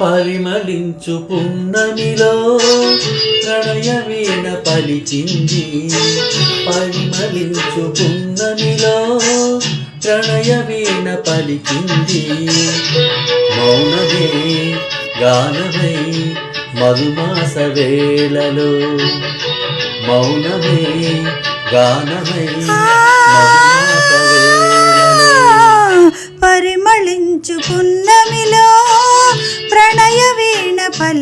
పరిమళించు పున్నమిలో ప్రణయ వీణ పలిచింది. పరిమళించు పున్నమిలో ప్రణయ వీణ పలిచింది. మౌనమే గానమై మధుమాస వేళలో. మౌనమే గానమై మధుమాస వేళ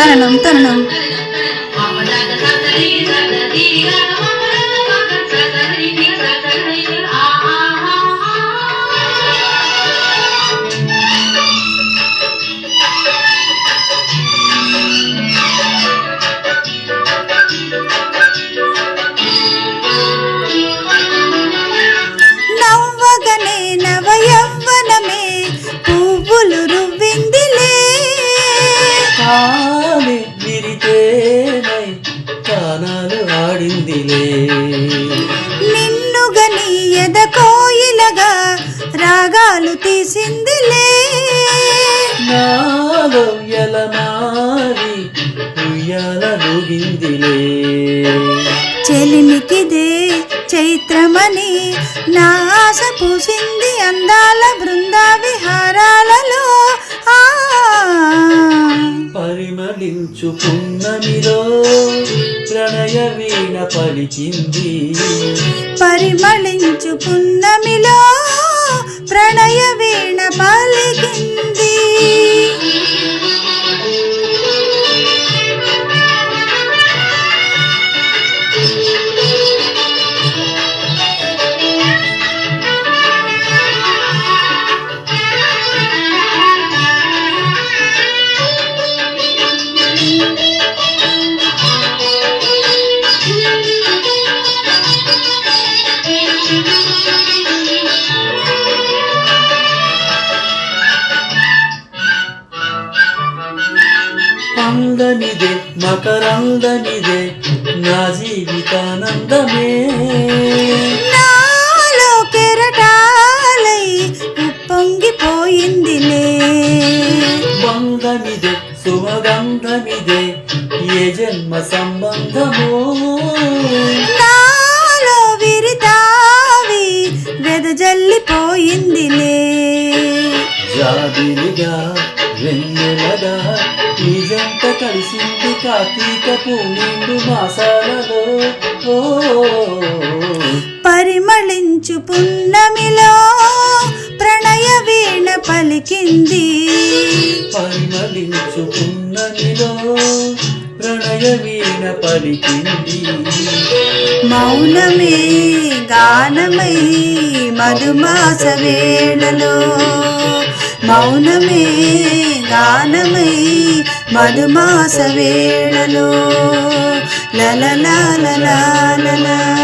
噔噔噔。రాగాలు తీసిందిలే. నాలో ఎలమారి ఉయ్యాల లూగిందిలే చెలిమికిదే చైత్రమని నా ఆశ పూసింది అందాల బృంద విహారాలలో. ఆ! పరిమళించు పున్నమిలో ప్రణయ వీణ పలికింది పరిమళించు పున్నమిలో ప్రణయ వీణ పలికింది అందనిదే మకరందనిదే నా జీవితానందమే. నాలో కెరటాలై ఉప్పొంగిపోయిందిలే బంధమిదే సుమగంధమిదే ఏ జన్మ సంబంధమో. నాలో విరితావి వెదజల్లిపోయిందిలే జాబిలిగా వెన్నెలగా జంట కలిసింది కార్తీక పూనిండు మాసాలలో ఓ పరిమళించు పున్నమిలో ప్రణయ వీణ పలికింది. పరిమళించు పున్నమిలో ప్రణయ వీణ పలికింది. మౌనమే గానమై మధుమాస వేళలో. మౌనమే గానమై మధుమాస వేళలో లల లా లా